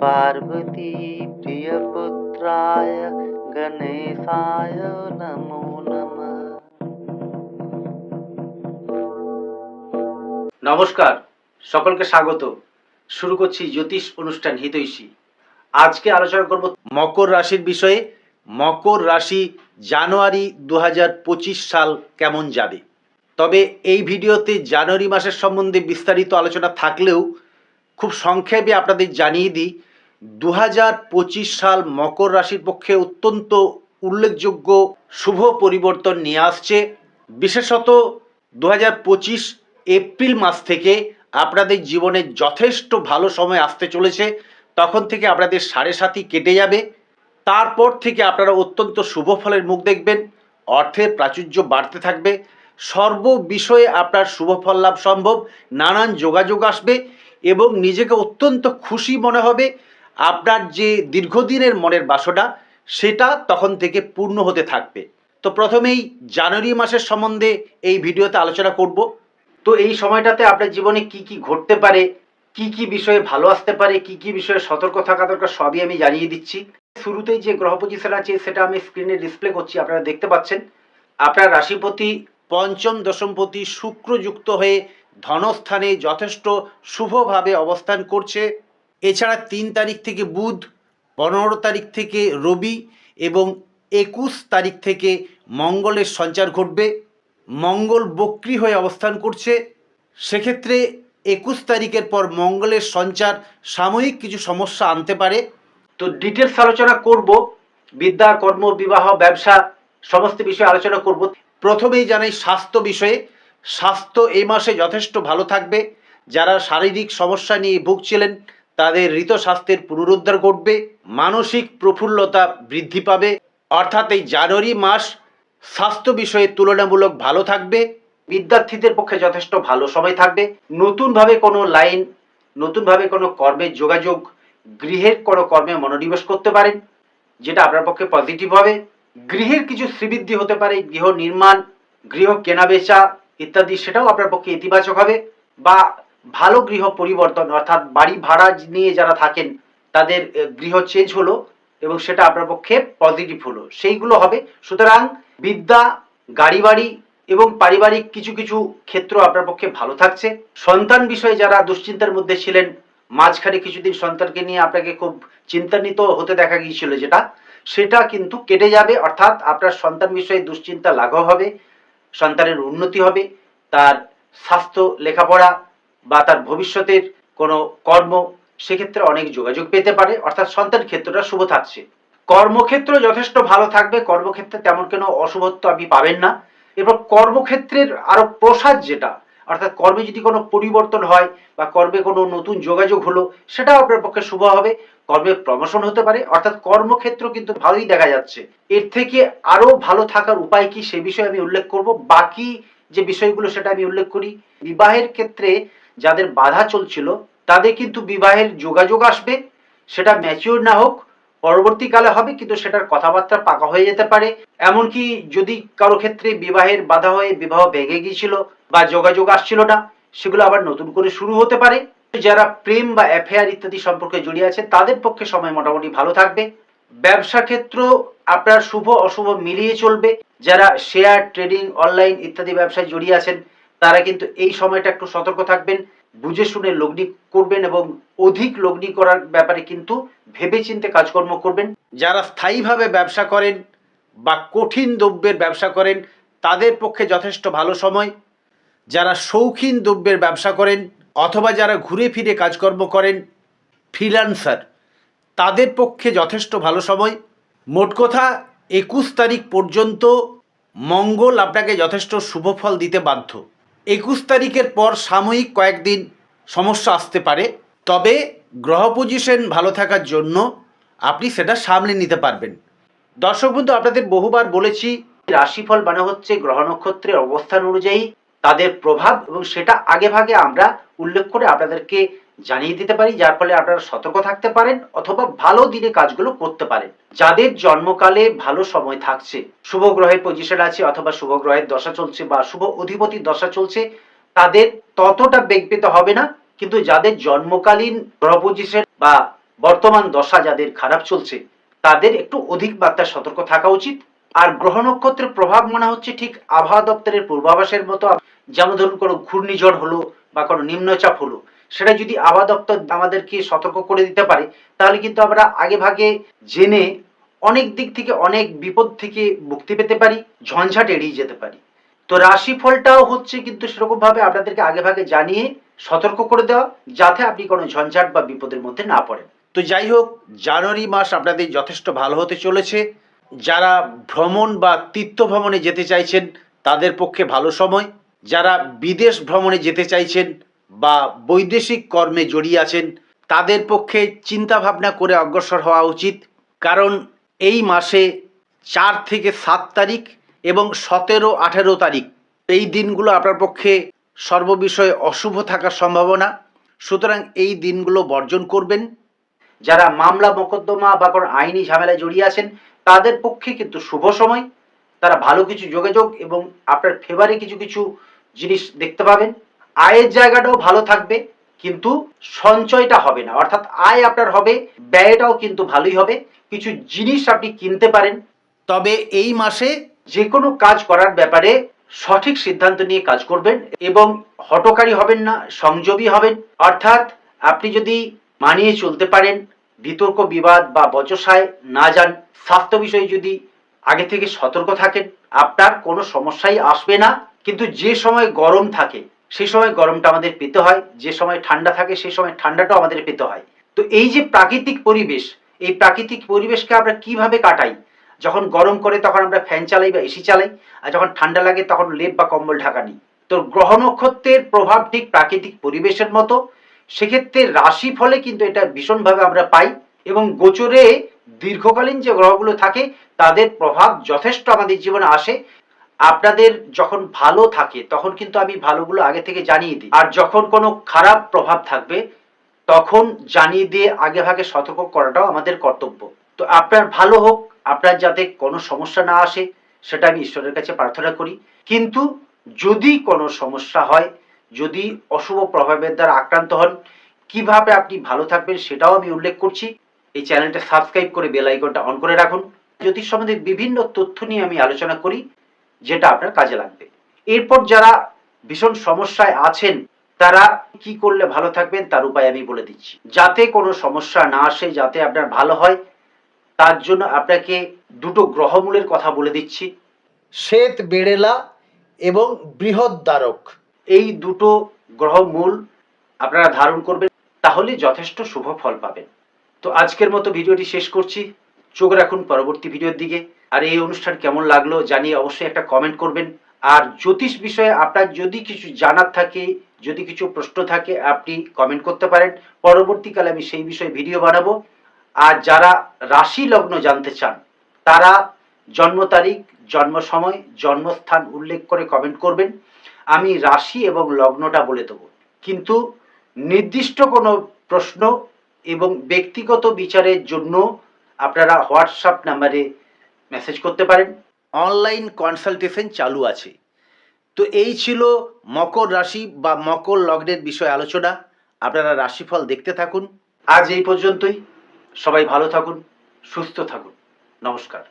पार्वती प्रियपुत्राय गणेशाय नमो नमः নমস্কার সকলকে স্বাগত শুরু করছি জ্যোতিষ অনুষ্ঠান হিতৈষী আজকে আলোচনা করব মকর রাশির বিষয়ে মকর রাশি জানুয়ারি দু সাল কেমন যাবে তবে এই ভিডিওতে জানুয়ারি মাসের সম্বন্ধে বিস্তারিত আলোচনা থাকলেও খুব সংক্ষেপে আপনাদের জানিয়ে দিই দু হাজার পঁচিশ সাল মকর রাশির পক্ষে অত্যন্ত উল্লেখযোগ্য শুভ পরিবর্তন নিয়ে আসছে। বিশেষত দু হাজার পঁচিশ এপ্রিল মাস থেকে আপনাদের জীবনে যথেষ্ট ভালো সময় আসতে চলেছে। তখন থেকে আপনাদের সাড়ে সাথী কেটে যাবে। তারপর থেকে আপনারা অত্যন্ত শুভ ফলের মুখ দেখবেন। অর্থের প্রাচুর্য বাড়তে থাকবে। সর্ব বিষয়ে আপনার শুভ ফল লাভ সম্ভব। নানান যোগাযোগ আসবে এবং নিজেকে অত্যন্ত খুশি মনে হবে। আপনার যে দীর্ঘদিনের মনের বাসনা, সেটা তখন থেকে পূর্ণ হতে থাকবে। তো প্রথমেই জানুয়ারি মাসের সম্বন্ধে এই ভিডিওতে আলোচনা করব। তো এই সময়টাতে আপনার জীবনে কি কি ঘটতে পারে, কি কি বিষয়ে ভালো আসতে পারে, কি কি বিষয়ে সতর্ক থাকা দরকার, সবই আমি জানিয়ে দিচ্ছি। শুরুতেই যে গ্রহ পজিশন আছে, সেটা আমি স্ক্রিনে ডিসপ্লে করছি, আপনারা দেখতে পাচ্ছেন। আপনার রাশিপতি পঞ্চম, দশমপতি শুক্রযুক্ত হয়ে ধনস্থানে যথেষ্ট শুভভাবে অবস্থান করছে। এছাড়া তিন তারিখ থেকে বুধ, পনেরো তারিখ থেকে রবি এবং একুশ তারিখ থেকে মঙ্গলের সঞ্চার ঘটবে। মঙ্গল বক্রি হয়ে অবস্থান করছে। সেক্ষেত্রে একুশ তারিখের পর মঙ্গলের সঞ্চার সাময়িক কিছু সমস্যা আনতে পারে। তো ডিটেলস আলোচনা করব। বিদ্যা, কর্ম, বিবাহ, ব্যবসা সমস্ত বিষয়ে আলোচনা করব। প্রথমেই জানাই স্বাস্থ্য বিষয়ে। স্বাস্থ্য এই মাসে যথেষ্ট ভালো থাকবে। যারা শারীরিক সমস্যা নিয়ে ভুগছিলেন তাদের ঋত স্বাস্থ্যের পুনরুদ্ধার ঘটবে, মানসিক প্রফুল্লতা বৃদ্ধি পাবে, অর্থাৎ এই জানুয়ারি মাস স্বাস্থ্য বিষয়ে তুলনামূলক ভালো থাকবে, বিদ্যার্থীদের পক্ষে যথেষ্ট ভালো সময় থাকবে, নতুনভাবে কোনো লাইন, নতুনভাবে কোনো কর্মের যোগাযোগ, গৃহের কোনো কর্মে মনোনিবেশ করতে পারেন, যেটা আপনার পক্ষে পজিটিভ হবে, গৃহের কিছু শ্রীবৃদ্ধি হতে পারে, গৃহ নির্মাণ, গৃহ কেনাবেচা ইত্যাদি, সেটাও আপনার পক্ষে ইতিবাচক হবে, বা ভালো গৃহ পরিবর্তন, অর্থাৎ বাড়ি ভাড়া নিয়ে যারা থাকেন, তাদের গৃহ চেঞ্জ হলো এবং সেটা আপনার পক্ষে পজিটিভ হলো। সেইগুলো হবে। সুতরাং বিদ্যা গাড়ি বাড়ি এবং পারিবারিক কিছু কিছু ক্ষেত্র আপনার পক্ষে ভালো থাকছে। সন্তান বিষয়ে যারা দুশ্চিন্তার মধ্যে ছিলেন, মাঝখানে কিছুদিন সন্তানকে নিয়ে আপনাকে খুব চিন্তান্বিত হতে দেখা গিয়েছিল যেটা, সেটা কিন্তু কেটে যাবে। অর্থাৎ আপনার সন্তান বিষয়ে দুশ্চিন্তা লাঘব হবে, সন্তানের উন্নতি হবে, তার স্বাস্থ্য, লেখাপড়া বা তার ভবিষ্যতের কোনো কর্ম, সেক্ষেত্রে অনেক যোগাযোগ পেতে পারে। অর্থাৎ সন্তান ক্ষেত্রটা শুভ থাকছে। কর্মক্ষেত্র যথেষ্ট ভালো থাকবে। কর্মক্ষেত্রে তেমন কোনো অশুভত্ব আপনি পাবেন না। এবং কর্মক্ষেত্রের আরও প্রসাদ যেটা, অর্থাৎ কর্মে যদি কোনো পরিবর্তন হয় বা কর্মে কোনো নতুন যোগাযোগ হলো, সেটাও আপনার পক্ষে শুভ হবে। কর্মে প্রমোশন হতে পারে। অর্থাৎ কর্মক্ষেত্র কিন্তু ভালোই দেখা যাচ্ছে। এর থেকে আরও ভালো থাকার উপায় কি সে বিষয়ে আমি উল্লেখ করব। বাকি যে বিষয়গুলো সেটা আমি উল্লেখ করি। বিবাহের ক্ষেত্রে যাদের বাধা চলছিল, তাদের কিন্তু বিবাহের যোগাযোগ আসবে। সেটা ম্যাচিওর না হোক, পরবর্তীকালে হবে, কিন্তু সেটার কথাবার্তা পাকা হয়ে যেতে পারে। এমনকি যদি কারও ক্ষেত্রে বিবাহের বাধা হয়ে বিবাহ ভেঙে গিয়েছিল বা যোগাযোগ আসছিল না, সেগুলো আবার নতুন করে শুরু হতে পারে। যারা প্রেম বা অ্যাফেয়ার ইত্যাদি সম্পর্কে জড়িয়ে আছে, তাদের পক্ষে সময় মোটামুটি ভালো থাকবে। ব্যবসা ক্ষেত্র আপনার শুভ অশুভ মিলিয়ে চলবে। যারা শেয়ার ট্রেডিং অনলাইন ইত্যাদি ব্যবসায় জড়িয়ে আছেন তারা কিন্তু এই সময়টা একটু সতর্ক থাকবেন, বুঝে শুনে লগ্নি করবেন এবং অধিক লগ্নি করার ব্যাপারে কিন্তু ভেবে ভেবেচিন্তে কাজকর্ম করবেন। যারা স্থায়ীভাবে ব্যবসা করেন বা কঠিন দ্রব্যের ব্যবসা করেন, তাদের পক্ষে যথেষ্ট ভালো সময়। যারা শৌখিন দ্রব্যের ব্যবসা করেন অথবা যারা ঘুরে ফিরে কাজকর্ম করেন, ফ্রিল্যান্সার, তাদের পক্ষে যথেষ্ট ভালো সময়। মোট কথা, একুশ তারিখ পর্যন্ত মঙ্গল আপনাকে যথেষ্ট শুভ ফল দিতে বাধ্য। একুশ তারিখের পর সাময়িক কয়েকদিন সমস্যা আসতে পারে, তবে গ্রহ পজিশন ভালো থাকার জন্য আপনি সেটা সামলে নিতে পারবেন। দর্শক বন্ধু, আপনাদের বহুবার বলেছি, রাশিফল মানে হচ্ছে গ্রহ নক্ষত্রের অবস্থান অনুযায়ী তাদের প্রভাব এবং সেটা আগে ভাগে আমরা উল্লেখ করে আপনাদেরকে জানিয়ে দিতে পারি, যার ফলে আপনারা সতর্ক থাকতে পারেন অথবা ভালো দিনে কাজগুলো করতে পারেন। যাদের জন্মকালে ভালো সময় থাকছে, শুভ গ্রহের পজিশন আছে অথবা শুভ গ্রহের দশা চলছে বা শুভ অধিপতির দশা চলছে, তাদের ততটা বেগ পেতে হবে না। কিন্তু যাদের জন্মকালীন গ্রহ পজিশন বা বর্তমান দশা যাদের খারাপ চলছে, তাদের একটু অধিক মাত্রায় সতর্ক থাকা উচিত। আর গ্রহ নক্ষত্রের প্রভাব মনে হচ্ছে ঠিক আবহাওয়া দপ্তরের পূর্বাভাসের মতো। যেমন ধরুন কোনো ঘূর্ণিঝড় হলো বা কোনো নিম্নচাপ হলো সেটা যদি আবহাওয়া দপ্তর আমাদেরকে সতর্ক করে দিতে পারে, তাহলে কিন্তু আমরা আগে ভাগে জেনে অনেক দিক থেকে অনেক বিপদ থেকে মুক্তি পেতে পারি, ঝঞ্ঝাট এড়িয়ে যেতে পারি। তো রাশিফলটাও হচ্ছে কিন্তু সেরকমভাবে আপনাদেরকে আগে ভাগে জানিয়ে সতর্ক করে দেওয়া, যাতে আপনি কোনো ঝঞ্ঝাট বা বিপদের মধ্যে না পড়েন। তো যাই হোক, জানুয়ারি মাস আপনাদের যথেষ্ট ভালো হতে চলেছে। যারা ভ্রমণ বা তীর্থ ভ্রমণে যেতে চাইছেন, তাদের পক্ষে ভালো সময়। যারা বিদেশ ভ্রমণে যেতে চাইছেন বা বৈদেশিক কর্মে জড়িয়ে আছেন, তাদের পক্ষে চিন্তা ভাবনা করে অগ্রসর হওয়া উচিত। কারণ এই মাসে চার থেকে সাত তারিখ এবং সতেরো, আঠেরো তারিখ, এই দিনগুলো আপনার পক্ষে সর্ববিষয়ে অশুভ থাকার সম্ভাবনা। সুতরাং এই দিনগুলো বর্জন করবেন। যারা মামলা, মোকদ্দমা বা কোনো আইনি ঝামেলায় জড়িয়ে আছেন, তাদের পক্ষে কিন্তু শুভ সময়। তারা ভালো কিছু যোগাযোগ এবং আপনার ফেভারে কিছু কিছু জিনিস দেখতে পাবেন। আয়ের জায়গাটাও ভালো থাকবে, কিন্তু সঞ্চয়টা হবে না। অর্থাৎ আয় আপনার হবে, ব্যয়টাও কিন্তু ভালোই হবে। কিছু জিনিস আপনি কিনতে পারেন। তবে এই মাসে যে কোনো কাজ করার ব্যাপারে সঠিক সিদ্ধান্ত নিয়ে কাজ করবেন এবং হটকারী হবেন না, সংযমী হবেন। অর্থাৎ আপনি যদি মানিয়ে চলতে পারেন, বিতর্ক, বিবাদ বা বচসায় না যান, স্বাস্থ্য বিষয়ে যদি আগে থেকে সতর্ক থাকেন, আপনার কোনো সমস্যাই আসবে না। কিন্তু যে সময় গরম থাকে সেই সময় গরমটা আমাদের পেতে হয়, যে সময় ঠান্ডা থাকে সেই সময় ঠান্ডাটাও আমাদের পেতে হয়। তো এই যে প্রাকৃতিক পরিবেশ, এই প্রাকৃতিক পরিবেশকে আমরা কীভাবে কাটাই? যখন গরম করে তখন আমরা ফ্যান চালাই বা এসি চালাই, আর যখন ঠান্ডা লাগে তখন লেপ বা কম্বল ঢাকা নিই। তো গ্রহ নক্ষত্রের প্রভাব ঠিক প্রাকৃতিক পরিবেশের মতো, সেক্ষেত্রে রাশি ফলে কিন্তু এটা ভীষণভাবে আমরা পাই এবং গোচরে দীর্ঘকালীন যে গ্রহগুলো থাকে, তাদের প্রভাব যথেষ্ট আমাদের জীবনে আসে আপনাদের যখন ভালো থাকে, তখন কিন্তু আমি ভালোগুলো আগে থেকে জানিয়ে দিই। আর যখন কোনো খারাপ প্রভাব থাকবে, তখন জানিয়ে দিয়ে আগে ভাগে সতর্ক করাটাও আমাদের কর্তব্য। তো আপনার ভালো হোক, আপনার যাতে কোনো সমস্যা না আসে, সেটা আমি ঈশ্বরের কাছে প্রার্থনা করি। কিন্তু যদি কোনো সমস্যা হয়, যদি অশুভ প্রভাবের দ্বারা আক্রান্ত হন, কীভাবে আপনি ভালো থাকবেন সেটাও আমি উল্লেখ করছি। এই চ্যানেলটা সাবস্ক্রাইব করে বেল আইকনটা অন করে রাখুন। জ্যোতিষ সম্বন্ধে বিভিন্ন তথ্য নিয়ে আমি আলোচনা করি। যেটা আপনার কাজে লাগবে। এরপর যারা ভীষণ সমস্যায় আছেন, তারা কি করলে ভালো থাকবেন তার উপায় আমি বলে দিচ্ছি। যাতে কোনো সমস্যা না আসে, যাতে আপনার ভালো হয়, তার জন্য আপনাকে দুটো গ্রহমূলের কথা বলে দিচ্ছি। শ্বেত বেড়েলা এবং বৃহৎ দ্বারক। এই দুটো গ্রহমূল আপনারা ধারণ করবেন, তাহলে যথেষ্ট শুভ ফল পাবেন। তো আজকের মতো ভিডিওটি শেষ করছি। চোখ রাখুন পরবর্তী ভিডিওর দিকে। আর এই অনুষ্ঠান কেমন লাগল জানিয়ে অবশ্যই একটা কমেন্ট করবেন। আর জ্যোতিষ বিষয়ে আপনার যদি কিছু জানার থাকে, যদি কিছু প্রশ্ন থাকে, আপনি কমেন্ট করতে পারেন। পরবর্তীকালে আমি সেই বিষয়ে ভিডিও বানাবো। আর যারা রাশি লগ্ন জানতে চান, তারা জন্ম তারিখ, জন্ম সময়, জন্মস্থান উল্লেখ করে কমেন্ট করবেন। আমি রাশি এবং লগ্নটা বলে দেবো। কিন্তু নির্দিষ্ট কোনো প্রশ্ন এবং ব্যক্তিগত বিচারের জন্য আপনারা হোয়াটসঅ্যাপ নাম্বারে মেসেজ করতে পারেন। অনলাইন কনসালটেশন চালু আছে। তো এই ছিল মকর রাশি বা মকর লগ্নের বিষয়ে আলোচনা। আপনারা রাশিফল দেখতে থাকুন। আজ এই পর্যন্তই। সবাই ভালো থাকুন, সুস্থ থাকুন। নমস্কার।